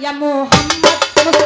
ইয়া Mohammad Mustafa